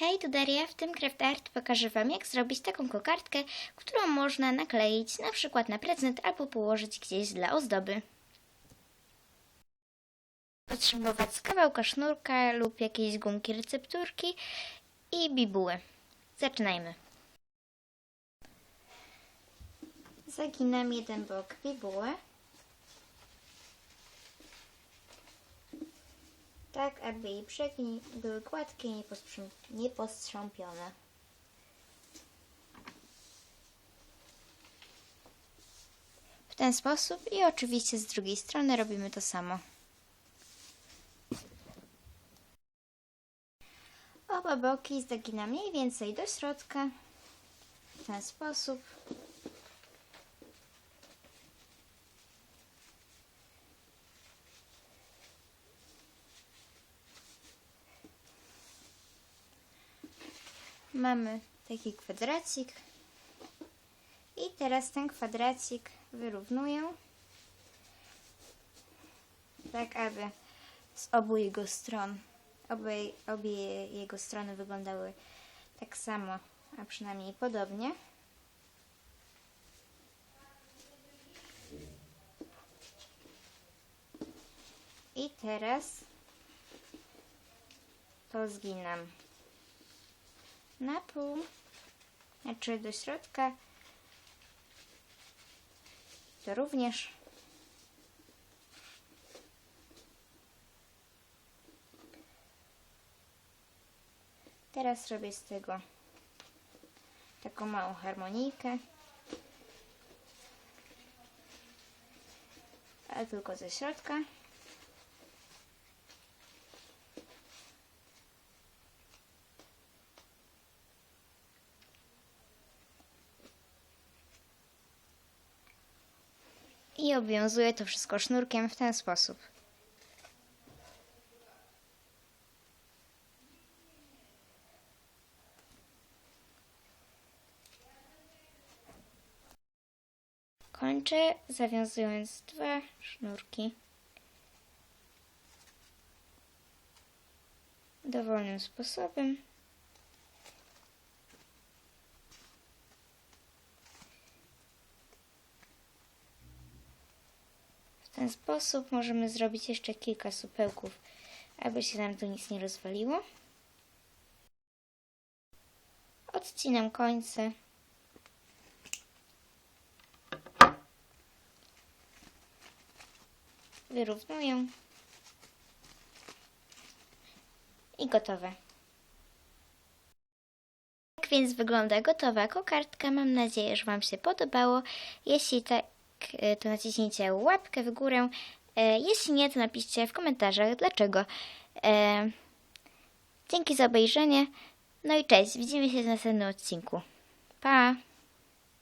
Hej, tu Daria. W tym Craft Art pokażę Wam, jak zrobić taką kokardkę, którą można nakleić na przykład na prezent albo położyć gdzieś dla ozdoby. Potrzebować kawałka sznurka lub jakiejś gumki recepturki i bibuły. Zaczynajmy. Zaginam jeden bok bibuły. Tak aby jej brzegi były gładkie i niepostrząp- niepostrząpione. W ten sposób i oczywiście z drugiej strony robimy to samo. Oba boki zaginam mniej więcej do środka. W ten sposób. Mamy taki kwadracik. I teraz ten kwadracik wyrównuję. Tak, aby z obu jego stron, obie, obie jego strony wyglądały tak samo, a przynajmniej podobnie. I teraz to zginam na pół, znaczy do środka. To również. Teraz robię z tego taką małą harmonijkę. Ale tylko ze środka. I obwiązuję to wszystko sznurkiem w ten sposób. Kończę zawiązując dwa sznurki dowolnym sposobem. Ten sposób możemy zrobić jeszcze kilka supełków, aby się nam tu nic nie rozwaliło. Odcinam końce. Wyrównuję. I gotowe. Tak więc wygląda gotowa kokardka. Mam nadzieję, że Wam się podobało. Jeśli tak, to naciśnijcie łapkę w górę. E, Jeśli nie, to napiszcie w komentarzach dlaczego. E, Dzięki za obejrzenie. No i cześć. Widzimy się w następnym odcinku. Pa!